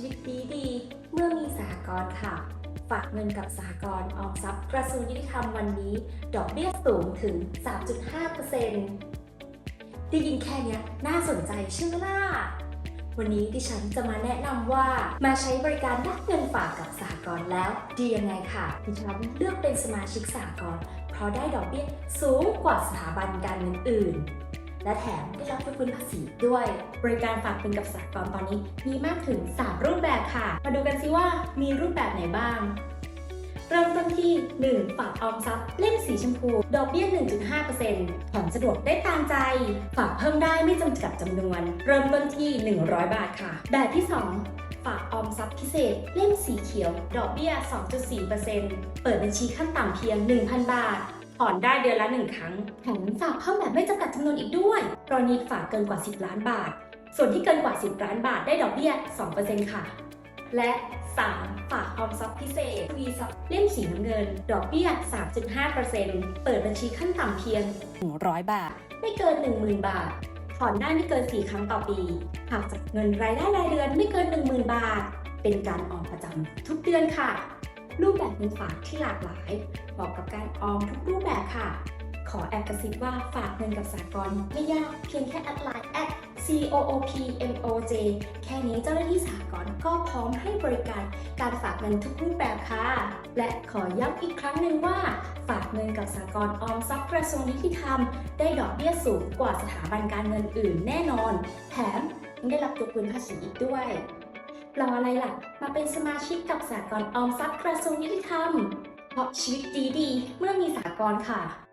ชีวิตดีดี เมื่อมีสหกรณ์ค่ะ ฝากเงินกับสหกรณ์ออมทรัพย์กระทรวงยุติธรรมวันนี้ ดอกเบี้ยสูงถึง 3.5%ได้ยินแค่นี้น่าสนใจใช่ไหมล่ะ วันนี้ดิฉันจะมาแนะนำว่ามาใช้บริการนักเงินฝากกับสหกรณ์แล้วดียังไงค่ะดิฉันเลือกเป็นสมาชิกสหกรณ์เพราะได้ดอกเบี้ยสูงกว่าสถาบันการเงินอื่น และแถมได้รับยกเว้นภาษีด้วย บริการฝากเงินกับสหกรณ์ตอนนี้มีมากถึง 3 รูปแบบค่ะ มาดูกันซิว่ามีรูปแบบไหนบ้าง เริ่มต้นที่ 1. ฝากออมทรัพย์เล่มสีชมพู ดอกเบี้ย 1.5%ผ่อนสะดวกได้ตามใจ ฝากเพิ่มได้ไม่จำกัดจำนวน เริ่มต้นที่ 100 บาทค่ะ แบบที่2ฝากออมทรัพย์พิเศษเล่มสีเขียว ดอกเบี้ย 2.4%เปิดบัญชีขั้นต่ำเพียง 1,000 บาท ผ่อนได้เดือนละ1ครั้งแถมฝากเพิ่มแบบไม่จำกัดจำนวนอีกด้วย กรณีฝากเกินกว่า 10 ล้านบาท ส่วนที่เกินกว่า 10 ล้านบาทได้ดอกเบี้ย 2%ค่ะ และ 3. ฝากออมทรัพย์พิเศษวีซับเล่มสีน้ำเงิน ดอกเบี้ย 3.5%เปิดบัญชีขั้นต่ำเพียง 100 บาท ไม่เกิน 10,000 บาท ผ่อนได้ไม่เกิน 4 ครั้งต่อปี หากจากเงินรายได้รายเดือนไม่เกิน 10,000 บาท เป็นการออมประจำทุกเดือนค่ะ รูปแบบเงินฝากที่หลากหลาย เหมาะกับการออมทุกรูปแบบค่ะ ขอแอบกระซิบว่าฝากเงินกับสากลไม่ยากเพียงแค่แอดไลน์ at coopmoj แค่นี้เจ้าหน้าที่สากลก็พร้อมให้บริการการฝากเงินทุกรูปแบบค่ะ และขอย้ำอีกครั้งหนึ่งว่า ฝากเงินกับสากลออมทรัพย์กระทรวงยุติธรรม ได้ดอกเบี้ยสูงกว่าสถาบันการเงินอื่นแน่นอน แถมยังได้รับยกเว้นภาษีอีกด้วยรออะไรล่ะ มาเป็นสมาชิกกับสากลออมทรัพย์กระทรวงยุติธรรม ราะชีวิตดีดี เมื่อมีสากลค่ะ